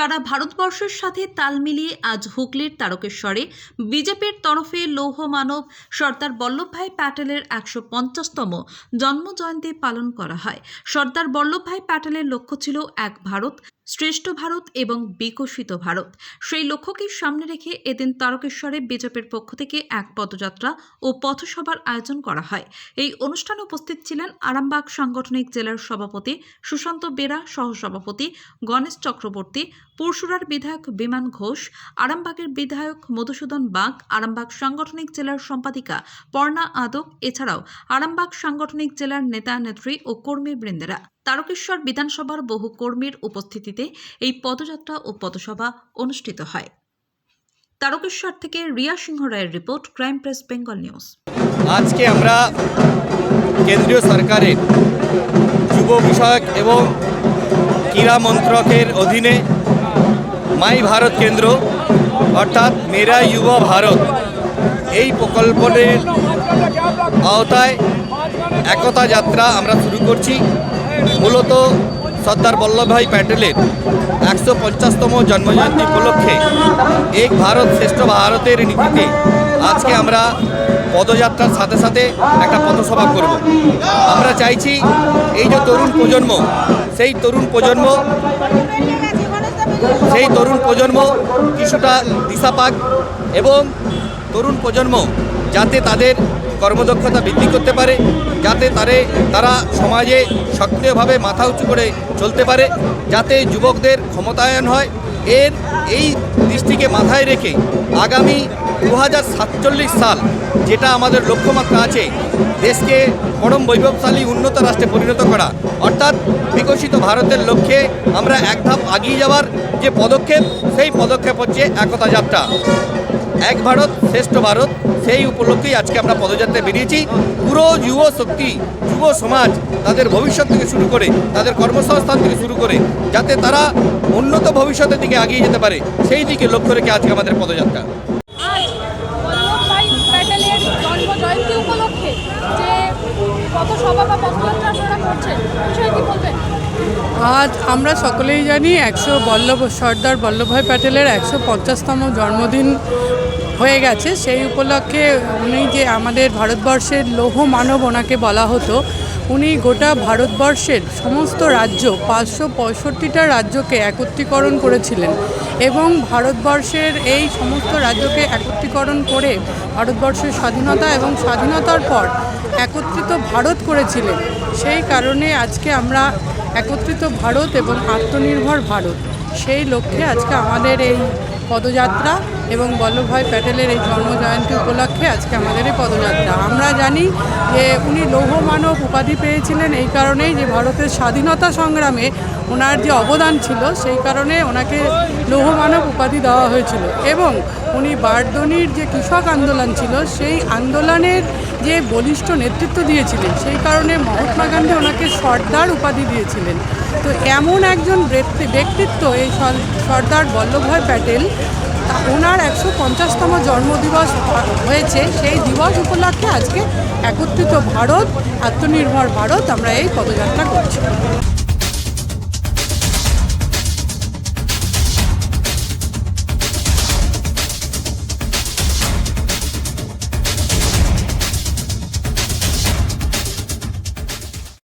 সারা ভারতবর্ষের সাথে তাল মিলিয়ে আজ হুগলির তারকেশ্বরে বিজেপির তরফে লৌহ মানব সর্দার বল্লভভাই প্যাটেলের একশো পঞ্চাশতম জন্মজয়ন্তী পালন করা হয়। সর্দার বল্লভভাই প্যাটেলের লক্ষ্য ছিল এক ভারত, শ্রেষ্ঠ ভারত এবং বিকশিত ভারত। সেই লক্ষ্যকে সামনে রেখে এদিন তারকেশ্বরে বিজেপির পক্ষ থেকে এক পদযাত্রা ও পথসভার আয়োজন করা হয়। এই অনুষ্ঠানে উপস্থিত ছিলেন আরামবাগ সাংগঠনিক জেলার সভাপতি সুশান্ত বেরা, সহসভাপতি গণেশ চক্রবর্তী পরশুরার বিধায়ক বিমান ঘোষ, আরামবাগের বিধায়ক মধুসূদন বাগ, আরামবাগ সাংগঠনিক জেলার সম্পাদিকা পর্ণা আদক, এছাড়াও আরামবাগ সাংগঠনিক জেলার নেতা, নেত্রী ও কর্মীবৃন্দেরা তারকেশ্বর বিধানসভার বহু কর্মীর উপস্থিতিতে এই পদযাত্রা ও পদসভা অনুষ্ঠিত হয়। তারকেশ্বর থেকে রিয়া সিংহ রায়ের report, crime press, Bengal news. আজকে আমরা কেন্দ্রীয় সরকারের যুব বিষয়ক এবং ক্রীড়া মন্ত্রকের অধীনে মাই ভারত কেন্দ্র, অর্থাৎ মেরা যুব ভারত, এই প্রকল্পের আওতায় একতা যাত্রা আমরা শুরু করছি। মূলত সর্দার বল্লভভাই প্যাটেলের একশো পঞ্চাশতম জন্মজয়ন্তী উপলক্ষে এক ভারত শ্রেষ্ঠ ভারতের নীতিতে আজকে আমরা পদযাত্রার সাথে সাথে একটা পথসভা করব। আমরা চাইছি এই যে তরুণ প্রজন্ম, সেই তরুণ প্রজন্ম সেই তরুণ প্রজন্ম কিছুটা দিশা পাক এবং তরুণ প্রজন্ম যাতে তাদের কর্মদক্ষতা বৃদ্ধি করতে পারে, যাতে তারে, তারা সমাজে সক্রিয়ভাবে মাথা উঁচু করে চলতে পারে, যাতে যুবকদের ক্ষমতায়ন হয় এর এই দৃষ্টিকে মাথায় রেখে আগামী দু হাজার সাতচল্লিশ সাল যেটা আমাদের লক্ষ্যমাত্রা আছে, দেশকে পরম বৈভবশালী উন্নত রাষ্ট্রে পরিণত করা। অর্থাৎ বিকশিত ভারতের লক্ষ্যে আমরা এক ধাপ এগিয়ে যাওয়ার যে পদক্ষেপ, সেই পদক্ষেপ হচ্ছে একতা যাত্রা। এক ভারত, শ্রেষ্ঠ ভারত, সেই উপলক্ষেই আজকে আমরা পদযাত্রায় বেরিয়েছি। পুরো যুব শক্তি যুব সমাজ তাদের ভবিষ্যৎ থেকে শুরু করে তাদের কর্মসংস্থান থেকে শুরু করে যাতে তারা উন্নত ভবিষ্যতের দিকে এগিয়ে যেতে পারে সেই দিকে লক্ষ্য রেখে আজকে আমাদের পদযাত্রা। আজ বল্লভভাই প্যাটেলের জন্ম জয়ন্তী উপলক্ষে যে কত বা পদযাত্রা আপনারা করছেন বিষয়ে কি বলবেন? আজ আমরা সকলেই জানি একশো বল্লভ সর্দার বল্লভভাই প্যাটেলের একশো পঞ্চাশতম জন্মদিন হয়ে গেছে। সেই উপলক্ষে উনি যে আমাদের ভারতবর্ষের লৌহ মানব ওনাকে বলা হতো, উনি গোটা ভারতবর্ষের সমস্ত রাজ্য, পাঁচশো পঁয়ষট্টিটা রাজ্যকে একত্রীকরণ করেছিলেন এবং ভারতবর্ষের এই সমস্ত রাজ্যকে একত্রীকরণ করে ভারতবর্ষের স্বাধীনতা এবং স্বাধীনতার পর একত্রিত ভারত করেছিলেন। সেই কারণে আজকে আমরা একত্রিত ভারত এবং আত্মনির্ভর ভারত। সেই লক্ষ্যে আজকে আমাদের এই পদযাত্রা এবং বল্লভভাই প্যাটেলের এই জন্মজয়ন্তী উপলক্ষে আজকে আমাদের এই পদযাত্রা। আমরা জানি যে উনি লৌহ মানব উপাধি পেয়েছিলেন এই কারণেই যে ভারতের স্বাধীনতা সংগ্রামে ওনার যে অবদান ছিল, সেই কারণে ওনাকে লৌহ মানব উপাধি দেওয়া হয়েছিল। এবং উনি বারদনির যে কৃষক আন্দোলন ছিল, সেই আন্দোলনের যে বলিষ্ঠ নেতৃত্ব দিয়েছিলেন, সেই কারণে মহাত্মা গান্ধী ওনাকে সর্দার উপাধি দিয়েছিলেন। তো এমন একজন ব্যক্তি- ব্যক্তিত্ব এই সর্দার বল্লভভাই প্যাটেল ওনার একশো পঞ্চাশতম জন্মদিবস হয়েছে। সেই দিবস উপলক্ষে আজকে একত্রিত ভারত, আত্মনির্ভর ভারত আমরা এই পদযাত্রা করছি।